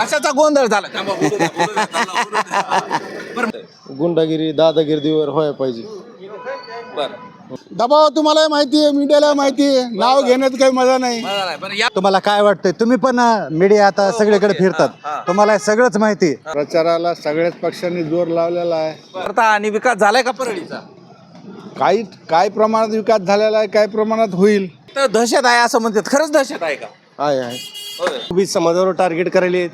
कशाचा गोंधळ झाला? थांबा, बोलू द्या, बोलू द्या, चला, बोलू द्या. बरं. गुंडागिरी दादागिरीवर व्हायला पाहिजे. बरं. दबाव तुम्हाला माहिती आहे मीडियाला माहिती आहे. नाव घेण्यात काही मजा नाही. बरं आहे. बरं या तुम्हाला काय वाटतंय? तुम्ही पण मीडिया आता सगळीकडे फिरतात. तुम्हाला हे. सगळंच माहिती प्रचाराला सगळ्याच पक्षांनी जोर लावलेला आहे. करता आणि विकास झालाय का परळीचा? काही काय प्रमाणात विकास झालेला आहे काय प्रमाणात होईल. तर दहशत आहे असं म्हणतात. खरंच दहशत आहे का? आहे आहे. उभी समाजावर टार्गेट करायले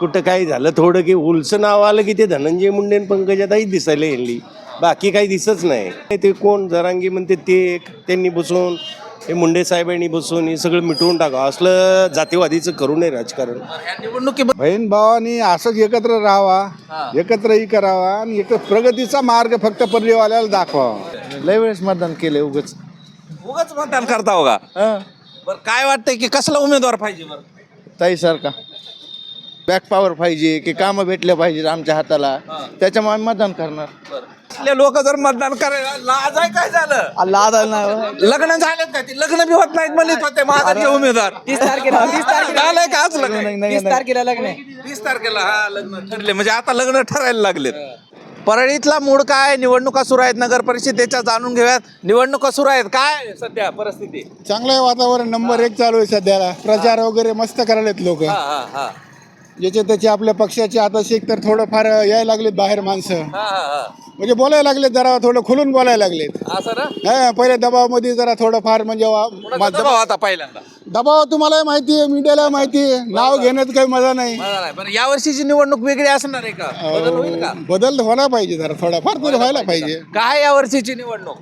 कुठं काही झालं थोडं की उलसं नाव आलं की ते धनंजय मुंडे आणि पंकजाताई दिसायला यांनी बाकी काही दिसत नाही. ते कोण? जरांगी म्हणते ते एक. त्यांनी बसून हे मुंडे साहेबांनी बसून हे सगळं मिटवून टाका असलं जातीवादीचं करू नये राजकारण. बहीण भावानी असंच एकत्र राहावा एकत्रही करावा आणि एक प्रगतीचा मार्ग फक्त पर्यवाल्याला दाखवावा लय वेळेस मतदान केले उगच. उगाच मतदान करता हो का? बरं काय वाटतंय की कसला उमेदवार पाहिजे बरं? ताई सारखा बॅक पॉवर पाहिजे की कामं भेटल्या पाहिजेत आमच्या हाताला. त्याच्यामुळे आम्ही मतदान करणार. लोक जर मतदान करायला लाज आहे काय झालं? लाद लग्न झालेत का? ते लग्न बी होत नाहीत म्हणत होते महाराजचे उमेदवार. तीस तारखेला तीस तारखेला. झालंय का आज लग्न? तीस तारखेला लग्न तीस तारखेला हा लग्न ठरले. म्हणजे आता लग्न ठरायला लागलेत. परळीतला मूड काय? निवडणुका सुरू आहेत नगर परिषदेच्या जाणून घेऊयात. निवडणुका सुरू आहेत. काय सध्या परिस्थिती? चांगलं आहे वातावरण. नंबर एक चालू आहे सध्याला. प्रचार वगैरे मस्त करायलेत लोक. हा हा हा. ज्याचे त्याचे आपल्या पक्षाचे आता शिक तर थोडंफार यायला लागलेत बाहेर माणसं. हा हा हा. म्हणजे बोलायला लागलेत जरा थोडं खुलून बोलायला लागलेत. असं ना? हा पहिल्या दबावामध्ये जरा थोडंफार म्हणजे वा- कोणाचा दबाव आता पहिल्यांदा. दबाव तुम्हाला माहिती आहे मीडियाला माहिती आहे. नाव घेण्यात काही मजा नाही. पण या वर्षीची निवडणूक वेगळी असणार आहे का? बदल होईल का? बदल व्हायला पाहिजे जरा थोडाफार तरी व्हायला पाहिजे काय या वर्षीची निवडणूक?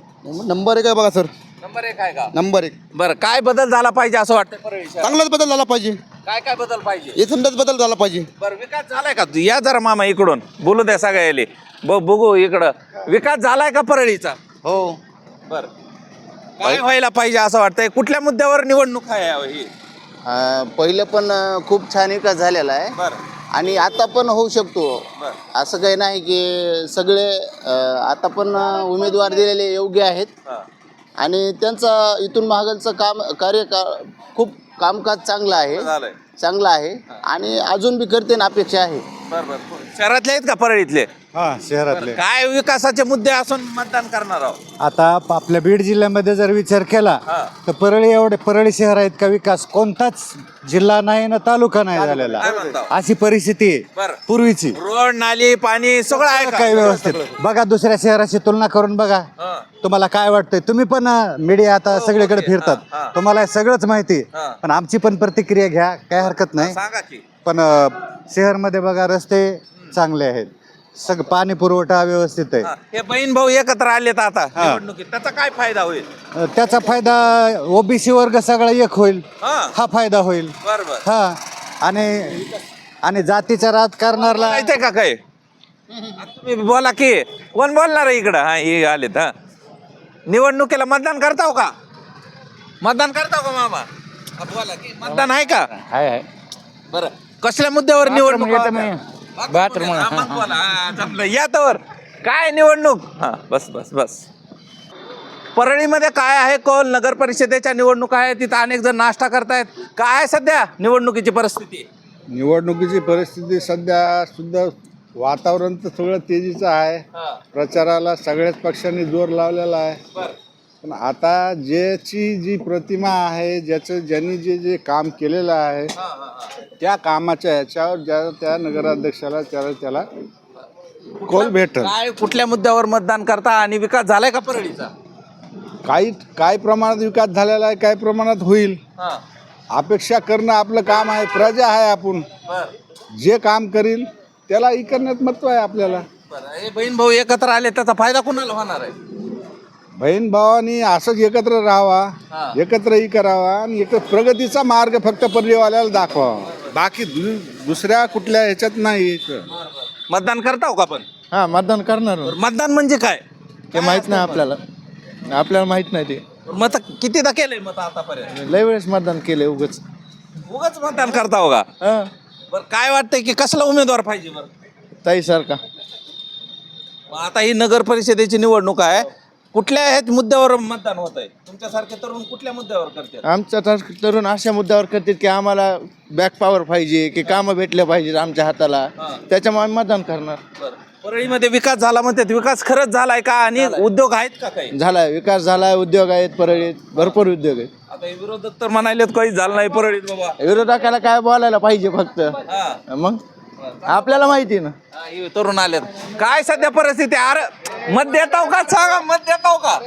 नंबर एक आहे बघा सर. नंबर एक आहे का? नंबर एक. बरं काय बदल झाला पाहिजे असं वाटतं परळी शहरात? चांगलाच बदल झाला पाहिजे. काय काय बदल पाहिजे? एकंदरच बदल झाला पाहिजे. बरं विकास झालाय का? या जरा मामा इकडून. बोलू द्या सगळ्याले. ब बघू इकडं. विकास झालाय का परळीचा? हो. बर. काय व्हायला पाहिजे असं वाटतंय? कुठल्या मुद्द्यावर निवडणूक आहे यावेळी? अं, पहिलं पण अं, खूप छान विकास झालेला आहे. बर. आणि आता पण होऊ शकतो. बर. असं काही नाही की सगळे अं, आता पण अं, उमेदवार दिलेले योग्य आहेत. हा. आणि त्यांचं इथून मागलचं काम कार्य का- खूप कामकाज चांगलं आहे. झालंय. चांगलं आहे. आणि अजून बी करते ना अपेक्षा आहे. बर बर. शहरातले आहेत का परळीतले? हा शहरातले. काय विकासाचे मुद्दे असून मतदान करणार आहोत? आता आपल्या बीड जिल्ह्यामध्ये जर विचार केला हा. तर परळी एवढे परळी शहर आहेत का विकास? कोणताच जिल्हा नाही ना तालुका नाही झालेला. काय म्हणता? अशी परिस्थिती आहे बरं. पूर्वीची. रोड नाली पाणी सगळं आहे का? काही व्यवस्थित. बघा दुसऱ्या शहराची तुलना करून बघा. हा. तुम्हाला काय वाटतंय? तुम्ही पण मीडिया आता सगळीकडे फिरतात. हा. तुम्हाला हे सगळंच माहिती आहे. हा. पण आमची पण प्रतिक्रिया घ्या काय हरकत नाही. सांगा की. पण अ, शहरमध्ये बघा रस्ते चांगले आहेत. सग पाणी पुरवठा व्यवस्थित आहे. हा. हे बहीण भाऊ एकत्र आलेत आता. निवडणुकीत. त्याचा काय फायदा होईल? अ, त्याचा फायदा ओबीसी वर्ग सगळा एक होईल. हा. हा फायदा होईल. बर बर. हा. आणि आणि जातीच्या राजकारणाला माहितीये का काय? तुम्ही बोला की कोण बोलणार आहे इकडं? हा हे आलेत हा. निवडणुकीला मतदान करताव का? मतदान करताव का मामा? हा, बोला की. मतदान आहे का? बरं. कसल्या मुद्द्यावर निवडणूक बाथरूम जमलं या तर काय निवडणूक? हा बस बस बस. परळीमध्ये काय आहे कौल? नगर परिषदेच्या निवडणुका आहेत. तिथं अनेक जण नाश्ता करतायत. काय आहे सध्या निवडणुकीची परिस्थिती? निवडणुकीची परिस्थिती सध्या सुद्धा वातावरण तर सगळं तेजीचं आहे. हा. प्रचाराला सगळ्याच पक्षांनी जोर लावलेला आहे. बरं. पण आता ज्याची जी प्रतिमा आहे ज्याचं ज्यांनी जे जे काम केलेलं आहे हा हा हा. त्या कामाच्या ह्याच्यावर ज्या त्या नगराध्यक्षाला त्याला त्याला कोल भेटल? काय कुठल्या मुद्द्यावर मतदान करता आणि विकास झालाय का परळीचा? काही काय प्रमाणात विकास झालेला आहे काय प्रमाणात होईल. हा. अपेक्षा करणं आपलं काम आहे प्रजा आहे आपण. जे काम करील त्याला ही करण्यात महत्त्व आहे आपल्याला. बहीण भाऊ एकत्र आले त्याचा फायदा कुणाला होणार आहे? बहीण भावानी असंच एकत्र हा. राहावा एकत्रही करावा आणि एक प्रगतीचा मार्ग फक्त पर्यवाल्याला दाखवावा. बाकी दु दुसऱ्या कुठल्या ह्याच्यात नाही मतदान करताव का पण हा मतदान करणार. मतदान म्हणजे काय? ते माहीत नाही आपल्याला. आपल्याला माहीत नाही ते. मत कितीदा केलंय मत आतापर्यंत? लय वेळेस मतदान केले उगच. उगाच मतदान करता हो का? हा. बरं काय वाटतंय की कसला उमेदवार पाहिजे बरं? ताई सारखा मग आता ही नगर परिषदेची निवडणूक आहे. कुठल्या ह्याच मुद्द्यावर मतदान होत आहे तुमच्यासारखे तरुण कुठल्या मुद्द्यावर करतात? आमचा तर- तरुण अशा मुद्द्यावर करतात की आम्हाला बॅक पॉवर पाहिजे की कामं भेटल्या पाहिजेत आमच्या हाताला. त्याच्यामुळे आम्ही मतदान करणार. बरं. परळीमध्ये विकास झाला म्हणतात. विकास खरंच झालाय का? आणि उद्योग आहेत का काही? झाला विकास झाला उद्योग आहेत परळीत. भरपूर उद्योग आहेत. आता हे विरोधक तर म्हणालेत काही झालं नाही परळीत बाबा. विरोधकाला काय बोलायला पाहिजे फक्त? हा. मग? आपल्याला माहिती ना. हा, हे तरुण आलेत. काय सध्या परिस्थिती आहे? अरे मत देताव का? सांगा मत देताव का?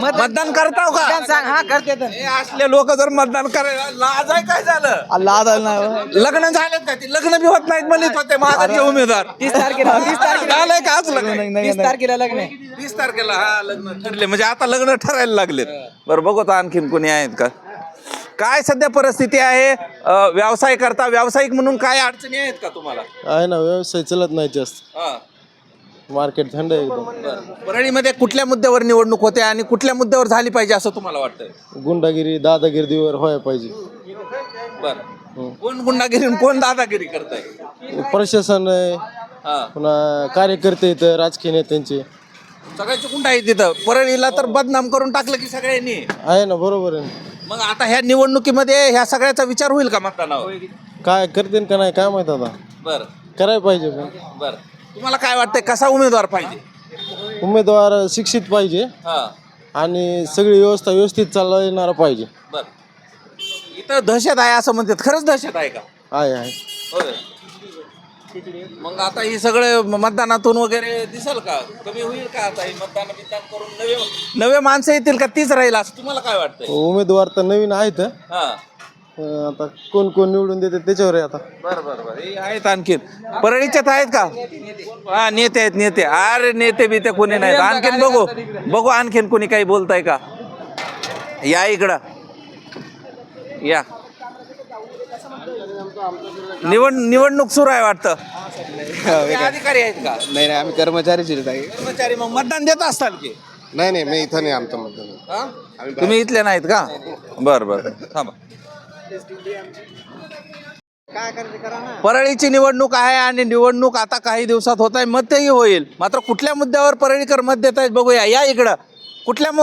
मतदान करताव का? सांग हा करते तर. हे असले लोक जर मतदान करायला लाज आहे काय झालं? लाद नाही लग्न झालेत का? ते लग्न बी होत नाहीत म्हणत होते महागाचे उमेदवार. तीस तारखेला तीस तारखेला. झालंय का आज लग्न? तीस तारखेला लग्न आहे. तीस तारखेला हा लग्न ठरले. म्हणजे आता लग्न ठरायला लागलेत. बरं बघू आता आणखीन कोणी आहेत का? काय सध्या परिस्थिती आहे? अं, व्यवसाय करता व्यावसायिक म्हणून काय अडचणी आहेत का तुम्हाला? आहे ना व्यवसाय चलत नाही जास्त. हा. मार्केट थंड आहे एकदम. बरं. परळीमध्ये कुठल्या मुद्द्यावर निवडणूक होते आणि कुठल्या मुद्द्यावर झाली पाहिजे असं तुम्हाला वाटतंय? गुंडागिरी दादागिरीवर व्हायला पाहिजे. बरं. कोण गुंडागिरी आणि कोण दादागिरी करताय? प्रशासन आहे. हा. पुन्हा कार्यकर्ते आहेत राजकीय नेत्यांचे. सगळ्याचे गुंडा आहे तिथं. परळीला तर बदनाम करून टाकलं की सगळ्यांनी. आहे ना बरोबर आहे मग आता ह्या निवडणुकीमध्ये ह्या सगळ्याचा विचार होईल का मतदानावर? काय करते का नाही काय माहीत आता? बर. करायला पाहिजे पण बर. तुम्हाला काय वाटतंय कसा उमेदवार पाहिजे? उमेदवार शिक्षित पाहिजे हा. आणि सगळी व्यवस्था व्यवस्थित चालवणारा पाहिजे. बर. इथं दहशत आहे असं म्हणतात. खरंच दहशत आहे का? आहे आहे. होय. मग आता ही सगळे मतदानातून वगैरे दिसल का? कमी होईल का आता ही मतदान बिदान करून नवे नवे माणसं येतील का तीच राहील असं तुम्हाला काय वाटतंय? उमेदवार तर नवीन आहेत हा. अं, आता कोण कोण निवडून देते त्याच्यावर आहे आता. बर बर बर. हे आहेत आणखीन. परळीच्यात आहेत का? हा नेते आहेत नेते. अरे नेते बी ते कोणी नाहीत. आणखीन बघू. बघू आणखीन कोणी काही बोलताय का? या इकडं. या. निवड निवडणूक सुरू आहे वाटतं. अधिकारी आहेत का? नाही नाही आम्ही कर्मचारीच कर्मचारी मग मतदान देत असताल की? नाही नाही मी इथं नाही आमचं मतदान. हा? तुम्ही इथले नाहीत का? बर बर. थांबा. परळीची निवडणूक आहे आणि निवडणूक आता काही दिवसात होत आहे मतही होईल. मात्र कुठल्या मुद्द्यावर परळीकर मत देत आहेत बघूया. या इकडं. कुठल्या म-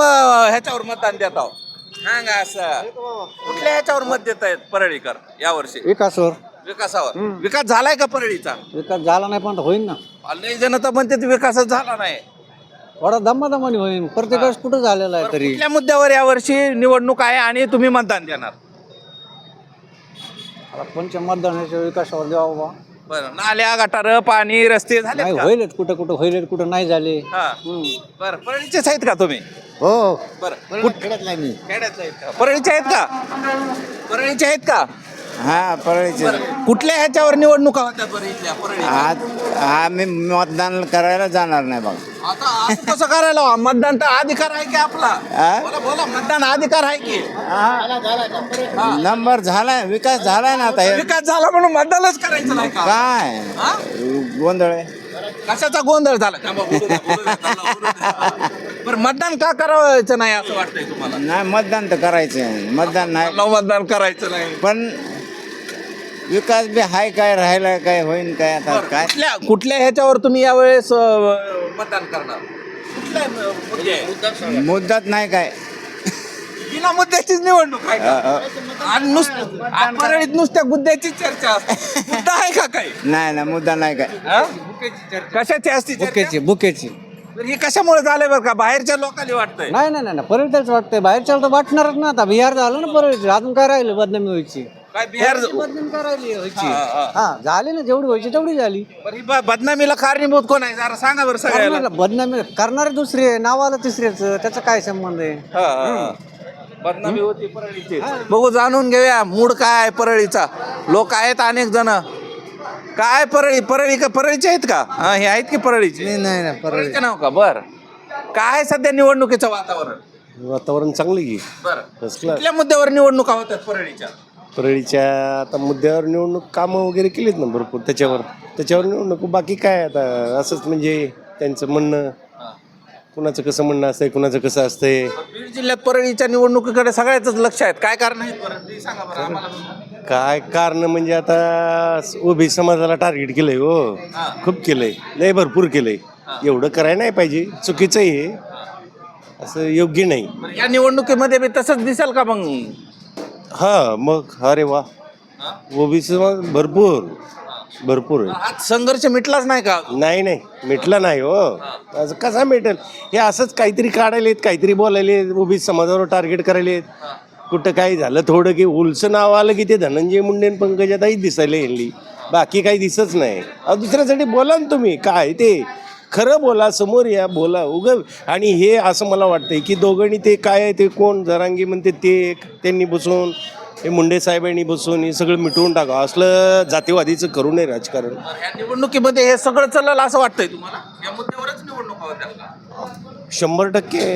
ह्याच्यावर मतदान देत आहो सांगा असं. कुठल्या ह्याच्यावर मत देत आहेत परळीकर यावर्षी? विकासवर. विकासावर. विकास झालाय का परळीचा? विकास झाला नाही पण होईल ना. लई जण तर म्हणते विकासच झाला नाही. थोडा दमादमानी होईल प्रत्येक वेळेस कुठं झालेला आहे तरी. कुठल्या मुद्द्यावर यावर्षी निवडणूक आहे आणि तुम्ही मतदान देणार? आता पंच मतदानाच्या विकासावर द्यावा बा बरं. नाल्या गटार पाणी रस्ते झाले नाही होईल कुठं कुठं होईल कुठं नाही झाले. बरं. परळीचेच आहेत का तुम्ही? हो. बरं. कुठ खेळत नाही मी खेड्यातले आहेत का? परळीचे आहेत का? परळीचे आहेत का? हा परळीचे कुठल्या ह्याच्यावर निवडणुका होत्या आज आम्ही मतदान करायला जाणार नाही बघ. आता असं कसं करायला हवं? मतदान तर अधिकार आहे की आपला? बोला बोला मतदान अधिकार आहे की? नंबर झालाय विकास झालाय ना आता हे. विकास झाला म्हणून मतदानच करायचं नाही का? काय? हा? गोंधळ आहे. कशाचा गोंधळ झाला? थांबा, बोलू द्या, बोलू द्या, चला, बोलू द्या. बरं मतदान का करायचं नाही असं वाटतंय तुम्हाला? नाही मतदान तर करायचं मतदान नाही. मतदान करायचं नाही. पण विकास बी हाय काय राहिला काय होईन काय आता काय? कुठल्या कुठल्या ह्याच्यावर तुम्ही यावेळेस अं, मतदान करणार? मुद्दे? मुद्दाच नाही काय. बिना मुद्द्याचीच निवडणूक आहे का? आणि नुसतं आणि परळीत नुसत्या मुद्द्याची चर्चा असते. मुद्दा आहे का काही? नाही ना मुद्दा नाही काय. हा? कशाची असते चर्चा? बुकेची बुकेची तर हे कशामुळे झालंय बरं का? बाहेरच्या लोकांनी वाटतंय. नाही नाही नाही परळ त्याच वाटतंय. बाहेरच्या तर वाटणारच ना आता. बिहार झालं ना परळ अजून काय राहिलं बदनामी व्हायची? बदनामी व्हायची हा, झाली ना जेवढी व्हायची तेवढी झाली. बरं, ही ब- बदनामीला कारणीभूत कोण आहे? जरा सांगा बरं सगळ्याला. बदनामी करणारे दुसरे नावाला तिसरेच त्याचा काय संबंध आहे? हा, हा, हा. बदनामी होती परळीची. बघू जाणून घेऊया मूड काय आहे परळीचा. लोक आहेत अनेक जण. काय परळी? परळी का परळीचे आहेत का? हा हे आहेत की परळीचे? नाही नाही परळीचे नाव का? बर. काय सध्या निवडणुकीचं वातावरण? वातावरण चांगलं आहे. बर. कुठल्या मुद्द्यावर निवडणुका होतात परळीच्या? परळीच्या आता मुद्द्यावर निवडणूक कामं वगैरे केलीत ना भरपूर त्याच्यावर. त्याच्यावर निवडणूक बाकी काय आता? असंच म्हणजे त्यांचं म्हणणं. कुणाचं कसं म्हणणं असतंय कुणाचं कसं असतंय? बीड जिल्ह्यात परळीच्या निवडणुकीकडे सगळ्याच लक्ष आहेत. काय कारण आहे बरं ते सांगा बरं आम्हाला काय कारण म्हणजे आता ओबी समाजाला टार्गेट केलंय हो. खूप केलंय. लय भरपूर केलंय. एवढं करायला नाही पाहिजे. चुकीचं आहे हे. असं योग्य नाही. या निवडणुकीमध्ये बी तसंच दिसेल का मग? हा मग अरे वा. ओबीसी भरपूर भरपूर आहे. हा संघर्ष मिटलाच नाही का? नाही नाही मिटलं नाही हो. असं कसा मिटेल? हे असंच काहीतरी काढायलेत काहीतरी बोलायले ओबीसी समाजावर टार्गेट करायलेत कुठं काही झालं थोडं की उलचं नाव आलं की ते धनंजय मुंडे आणि पंकजाताई दिसायला यांनी बाकी काही दिसत नाही. अहो दुसऱ्यासाठी बोला ना तुम्ही काय ते? खरं बोला समोर या बोला उग. आणि हे असं मला वाटतंय की दोघांनी ते काय आहे ते कोण? जरांगी म्हणते ते एक त्यांनी बसून हे मुंडे साहेबांनी बसून हे सगळं मिटवून टाका. असलं जातीवादीचं करू नये राजकारण. या निवडणुकीमध्ये हे सगळं चाललं असं वाटतंय तुम्हाला? या मुद्द्यावरच निवडणूक होत्या का? शंभर टक्के.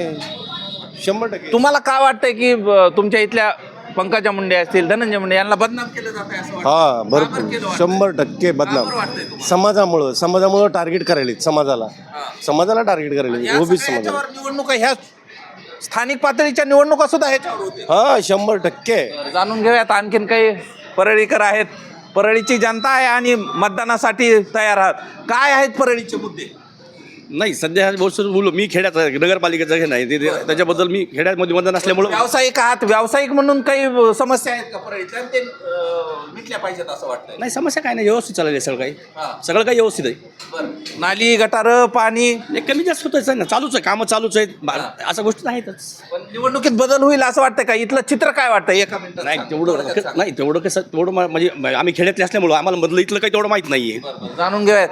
शंभर टक्के. तुम्हाला काय वाटतंय की तुमच्या इथल्या पंकजा मुंडे असतील धनंजय मुंडे यांना बदनाम केलं जात असं वाटतं? हा का बरं केलं भरपूर? शंभर टक्के का बदनाम. बरं वाटतंय तुम्हाला? समाजामुळं समाजामुळं टार्गेट करायला समाजाला. समाजाला टार्गेट करायला या ओबीसी सगळ्या समाजाला. याच्यावर निवडणुका ह्या स्थानिक पातळीच्या निवडणुका सुद्धा ह्याच्यावर हा शंभर टक्के. जाणून घेऊयात आणखीन काही परळीकर आहेत. परळीची जनता आहे आणि मतदानासाठी तयार आहात. काय आहेत परळीचे मुद्दे? नाही सध्या गोष्ट बोलू मी खेड्यात आहे, नगरपालिकेचं हे नाही. ते- ते- त्याच्याबद्दल मी खेड्यामध्ये मतदान असल्यामुळं व्यावसायिक आहात व्यावसायिक म्हणून काही अ, समस्या आहेत का आणि ते अ, मिटल्या पाहिजेत असं वाटतंय. नाही समस्या काय नाही व्यवस्थित चाललेलं आहे सगळं काही. सगळं काही व्यवस्थित आहे. बरं. नाली गटार पाणी? कमी जास्त होतच आहे ना. चालूच आहे कामं चालूच आहेत. बा- अशा गोष्टी आहेतच पण निवडणुकीत बदल होईल असं वाटतं का? इथलं चित्र काय वाटतं एका मिनिटात नाही सांगा. तेवढं सांगा. नाही तेवढं कसं तेवढं मा- म्हणजे आम्ही खेड्यातले असल्यामुळं आम्हाला मधलं इथलं काही तेवढं माहीत नाही आहे जाणून घेऊयात.